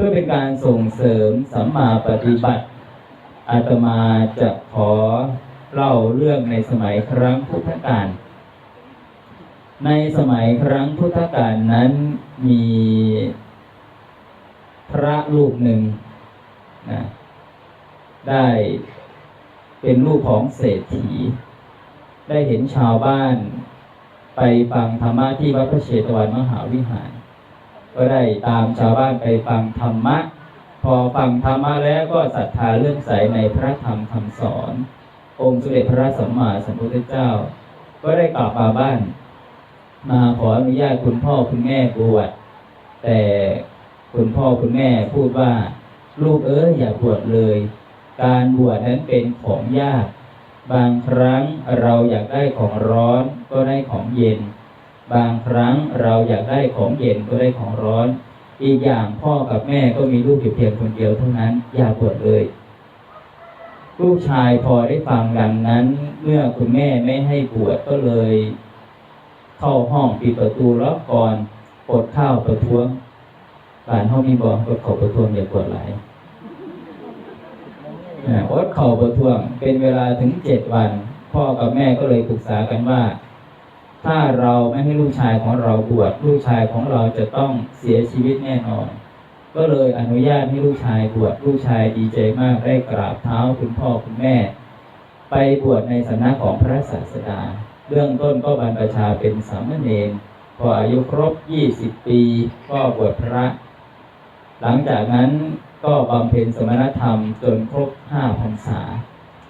พื่อเป็นการส่งเสริมสัมมาปฏิบัติ อาตมาจะขอเล่าเรื่องในสมัยครั้งพุทธกาล ในสมัยครั้งพุทธกาลนั้นมีพระรูปหนึ่งนะได้เป็นลูกของเศรษฐี ได้เห็นชาวบ้านไปฟังธรรมะที่วัดพระเชตวันมหาวิหาร ก็ได้ตามชาวบ้านไปฟังธรรมะ พอฟังธรรมะแล้วก็ศรัทธาเลื่อมใสในพระธรรมคำสอน องค์สมเด็จพระสัมมาสัมพุทธเจ้า ก็ได้กลับมาบ้าน มาขออนุญาตคุณพ่อคุณแม่บวชแต่คุณพ่อคุณแม่พูดว่าลูกเอ้ยอย่าบวชเลย การบวชนั้นเป็นของยาก บางครั้งเราอยากได้ของร้อนก็ได้ของเย็น บางครั้งเราอยากได้ของเย็นก็ได้ของร้อน อีกอย่างพ่อกับแม่ก็มีลูกอยู่เพียงคนเดียวเท่านั้นอย่าบวชเลย ลูกชายพอได้ฟังดังนั้น เมื่อคุณแม่ไม่ให้บวชก็เลย เข้าห้องปิดประตูล็อกก่อนอดข้าวประท้วงบ้านห้องมีบอกอดเข่าประท้วงอย่ากดไหลายอ่าอดเข่าประท้วงเป็นเวลาถึงเจ็ดวัน พ่อกับแม่ก็เลยปรึกษากันว่า ถ้าเราไม่ให้ลูกชายของเราบวชลูกชายของเราจะต้องเสียชีวิตแน่นอน ก็เลยอนุญาตให้ลูกชายบวชลูกชายดีใจมากได้กราบเท้าคุณพ่อคุณแม่ ไปบวชในสำนักของพระศาสดาเรื่องต้นก็บรรพชาเป็นสามเณรพออายุครบ 20 ปี ก็บวชพระ หลังจากนั้นก็บำเพ็ญสมณธรรมจนครบ5พรรษา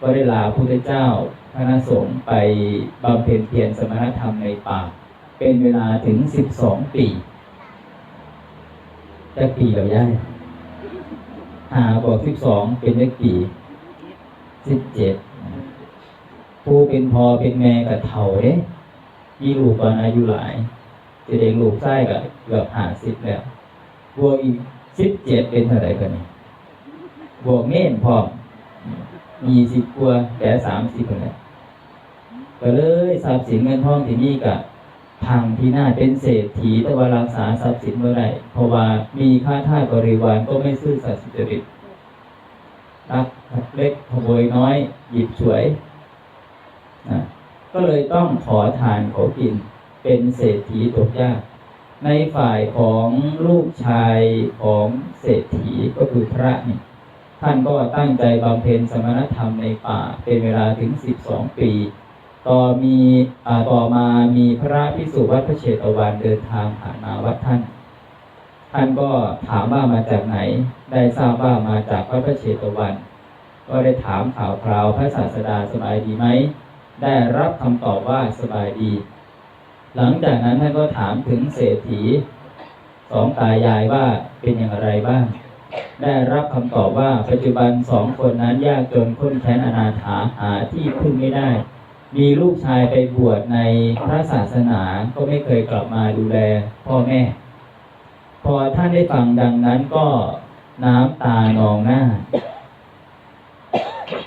ก็ได้ลาพระพุทธเจ้าคณะสงฆ์ไปบำเพ็ญเพียรสมณธรรมในป่า เป็นเวลาถึง12ปีจะปีเราย่ายหาบอก12เป็นเลขปี17ผู้เป็นพอเป็นแม่กับเถ่าเด้ยีลูกตอนอายุหลายจะเด็กลูกไส้กับเกือบหาสิบแล้วบวกอีกสิบเจ็ดเป็นเท่าไหร่กันนี่บวกเม่นพร้อม มีสิบกว่าแต่สามสิบคนแหละก็เลยทรัพย์สินเงินทองที่นี่กับพังพินาศเป็นเศรษฐีแต่ว่ารักษาทรัพย์สินเมื่อไรเพราะว่ามีค่าท่าบริวารก็ไม่ซื่อสัตย์สุจริตรักเล็กขโมยน้อย หยิบฉวยนะก็เลยต้องขอทานเขากิน เป็นเศรษฐีตกยาก ในฝ่ายของลูกชายของเศรษฐีก็คือพระนี่ ท่านก็ตั้งใจบำเพ็ญสมณธรรมในป่า เป็นเวลาถึง 12 ปี ต่อมีอต่อมามีพระพิสุวัดพระเชตวันเดินทางผ่านมาวัดท่าน ท่านก็ถามว่ามาจากไหน ได้ทราบว่ามาจากวัดพระเชตวัน ก็ได้ถามข่าวคราวพระศาสดาสบายดีไหม ได้รับคำตอบว่าสบายดี หลังจากนั้นท่านก็ถามถึงเศรษฐีสองตายายว่าเป็นอย่างไรบ้าง ได้รับคำตอบว่าปัจจุบันสองคนนั้นยากจนข้นแค้นอนาถาหาที่พึ่งไม่ได้ มีลูกชายไปบวชในพระศาสนาก็ไม่เคยกลับมาดูแลพ่อแม่ พอท่านได้ฟังดังนั้นก็น้ำตานองหน้า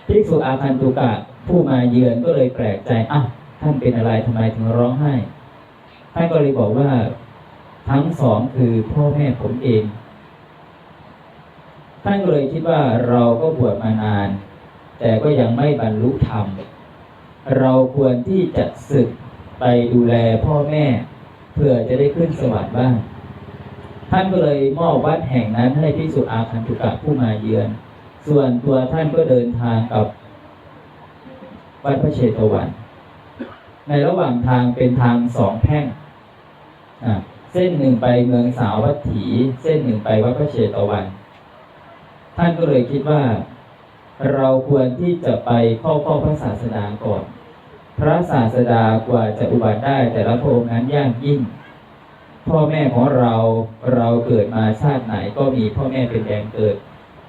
ภิกษุอาคันตุกะผู้มาเยือนก็เลยแปลกใจอ้าวท่านเป็นอะไรทำไมถึงร้องไห้ท่านก็เลยบอกว่า ทั้งสองคือพ่อแม่ผมเอง ท่านก็เลยคิดว่าเราก็บวชมานาน แต่ก็ยังไม่บรรลุธรรม เราควรที่จะศึกไปดูแลพ่อแม่ เพื่อจะได้ขึ้นสวรรค์บ้าง ท่านก็เลยมอบวัดแห่งนั้นให้ภิกษุอาคันตุกะผู้มาเยือน ส่วนตัวท่านก็เดินทางกับวัดพระเชตวัน ในระหว่างทางเป็นทางสองแพ่งเส้นหนึ่งไปเมืองสาวัตถี เส้นหนึ่งไปวัดพระเชตวัน ท่านก็เลยคิดว่า เราควรที่จะไปเข้าเฝ้าพระศาสดาก่อน พระศาสดากว่าจะอุบัติได้แต่ละพระองค์นั้นยากยิ่ง พ่อแม่ของเราเราเกิดมาชาติไหนก็มีพ่อแม่เป็นแดนเกิด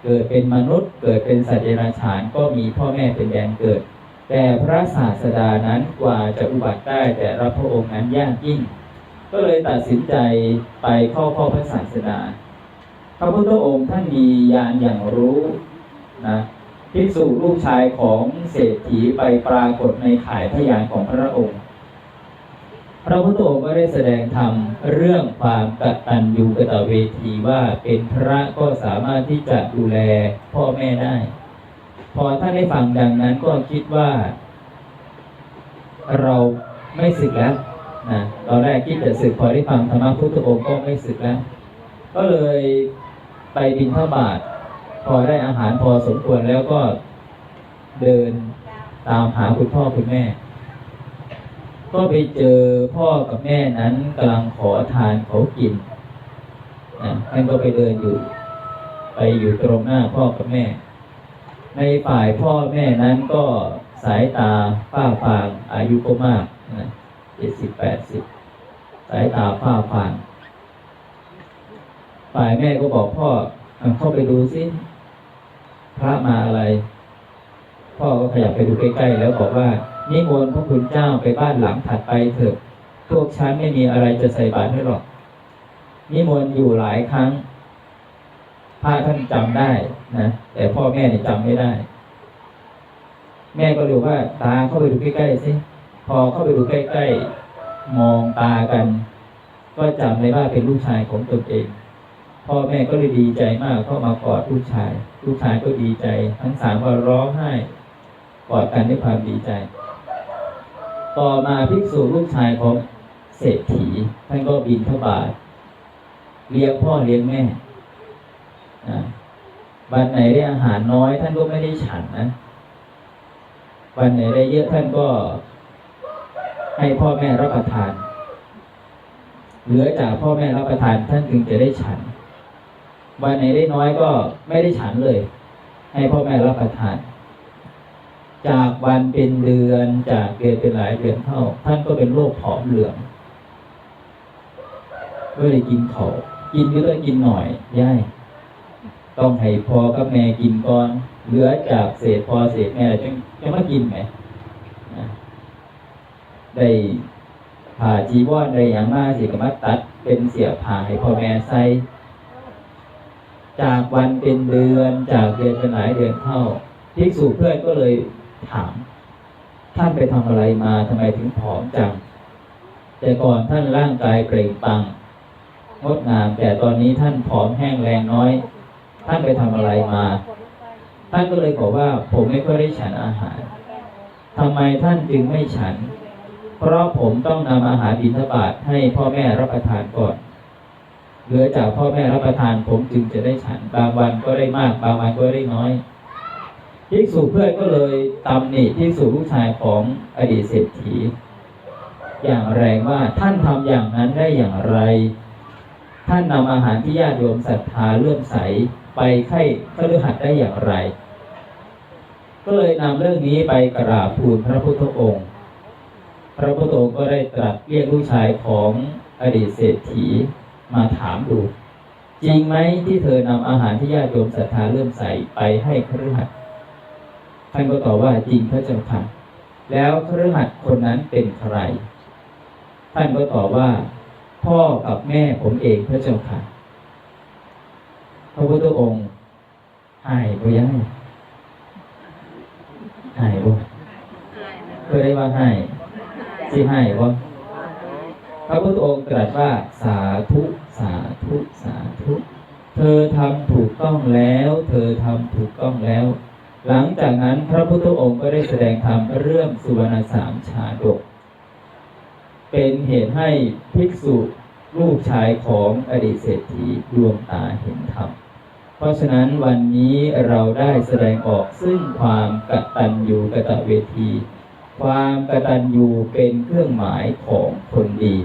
เกิดเป็นมนุษย์ เกิดเป็นสัตว์เดรัจฉานก็มีพ่อแม่เป็นแดนเกิด แต่พระศาสดานั้นกว่าจะอุบัติได้แต่ละพระองค์นั้นยากยิ่ง ก็เลยตัดสินใจไปเข้าเฝ้าพระศาสดา พระพุทธองค์ท่านมีญาณอย่างรู้นะภิกษุลูกชายของเศรษฐีไปปรากฏในข่ายพยานของพระองค์ พระพุทธองค์ก็ได้แสดงธรรมเรื่องความกตัญญูกตเวทีว่าเป็นพระก็สามารถที่จะดูแลพ่อแม่ได้ พอท่านได้ฟังดังนั้นก็คิดว่า เราไม่สึกแล้วนะตอนแรกคิดจะสึกพอได้ฟังธรรมะพุทธองค์ก็ไม่สึกแล้ว ก็เลยไปบินทบาท พอได้อาหารพอสมควรแล้วก็เดินตามหาคุณพ่อคุณแม่ ก็ไปเจอพ่อกับแม่นั้นกำลังขอทานเขากินนะท่านก็ไปเดินอยู่ ไปอยู่ตรงหน้าพ่อกับแม่ ในฝ่ายพ่อแม่นั้นก็สายตาฝ้าฟางอายุก็มากนะเจ็ดสิบแปดสิบสายตาฝ้าฟาง ฝ่ายแม่ก็บอกพ่อเข้าไปดูสิพระมาอะไร พ่อก็ขยับไปดูใกล้ๆแล้วบอกว่านิมนต์พระคุณเจ้าไปบ้านหลังถัดไปเถอะพวกฉันไม่มีอะไรจะใส่บาตรให้หรอกนิมนต์อยู่หลายครั้งพระท่านจำได้นะแต่พ่อแม่เนี่ยจำไม่ได้ แม่ก็เลยว่า ตาเข้าไปดูใกล้ๆสิพอเข้าไปดูใกล้ๆมองตากัน ก็จำเลยว่าเป็นลูกชายของตนเอง พ่อแม่ก็เลยดีใจมากเข้ามากอดลูกชาย ลูกชายก็ดีใจ ทั้งสามก็ร้องไห้กอดกันด้วยความดีใจ ต่อมาภิกษุลูกชายของเศรษฐีท่านก็บินทบาทเลี้ยงพ่อเลี้ยงแม่วันไหนได้อาหารน้อย ท่านก็ไม่ได้ฉันนะวันไหนได้เยอะท่านก็ ให้พ่อแม่รับประทาน เหลือจากพ่อแม่รับประทานท่านจึงจะได้ฉัน วันไหนได้น้อยก็ไม่ได้ฉันเลย ให้พ่อแม่รับประทาน จากวันเป็นเดือนจากเดือนเป็นหลายเดือนเท่า ท่านก็เป็นโรคผอมเหลืองก็เลยกินเขาวกินเยอะกินหน่อยย่ายต้องให้พอกับแม่กินก่อน เหลือจากเศษพอเศษแม่จะจะมากินไหมได้ผ่าจีวรได้อย่างมากสิก็มาตัด เป็นเสียผ่าให้พ่อแม่ใส่ จากวันเป็นเดือน จากเดือนเป็นหลายเดือนเข้าภิกษุเพื่อนก็เลยถาม ท่านไปทำอะไรมาทำไมถึงผอมจัง แต่ก่อนท่านร่างกายเปล่งปังงดงามแต่ตอนนี้ท่านผอมแห้งแรงน้อย ท่านไปทำอะไรมา ท่านก็เลยบอกว่า ผมไม่ค่อยได้ฉันอาหารทำไมท่านจึงไม่ฉัน เพราะผมต้องนำอาหารบิณฑบาตให้พ่อแม่รับประทานก่อน เหลือจากพ่อแม่รับประทานผมจึงจะได้ฉัน บางวันก็ได้มาก บางวันก็ได้น้อยภิกษุเพื่อนก็เลยตำหนิภิกษุลูกชายของอดีตเศรษฐี อย่างแรงว่าท่านทำอย่างนั้นได้อย่างไร ท่านนำอาหารที่ญาติโยมศรัทธาเลื่อมใสไปไข่พฤหัสได้อย่างไร ก็เลยนำเรื่องนี้ไปกราบทูลพระพุทธองค์ พระพุทธองค์ก็ได้ตรัสเรียกลูกชายของอดีตเศรษฐี มาถามดู จริงไหมที่เธอนำอาหารที่ญาติโยมศรัทธาเลื่อมใสไปให้คฤหัสถ์ท่านก็ตอบว่าจริงพระเจ้าค่ะแล้วคฤหัสถ์คนนั้นเป็นใคร ท่านก็ตอบว่า พ่อกับแม่ผมเองพระเจ้าค่ะพระพุทธองค์หายบ่ยังหายบ่เคยได้ว่าหายสิหายบ่ พระพุทธองค์ตรัสว่าสาธุสาธุสาธุ เธอทำถูกต้องแล้ว เธอทำถูกต้องแล้ว หลังจากนั้นพระพุทธองค์ก็ได้แสดงธรรมเรื่องสุวรรณสามชาดก เป็นเหตุให้ภิกษุลูกชายของอดีตเศรษฐีดวงตาเห็นธรรม เพราะฉะนั้นวันนี้เราได้แสดงออกซึ่งความกตัญญูกตเวที ความกตัญญูเป็นเครื่องหมายของคนดี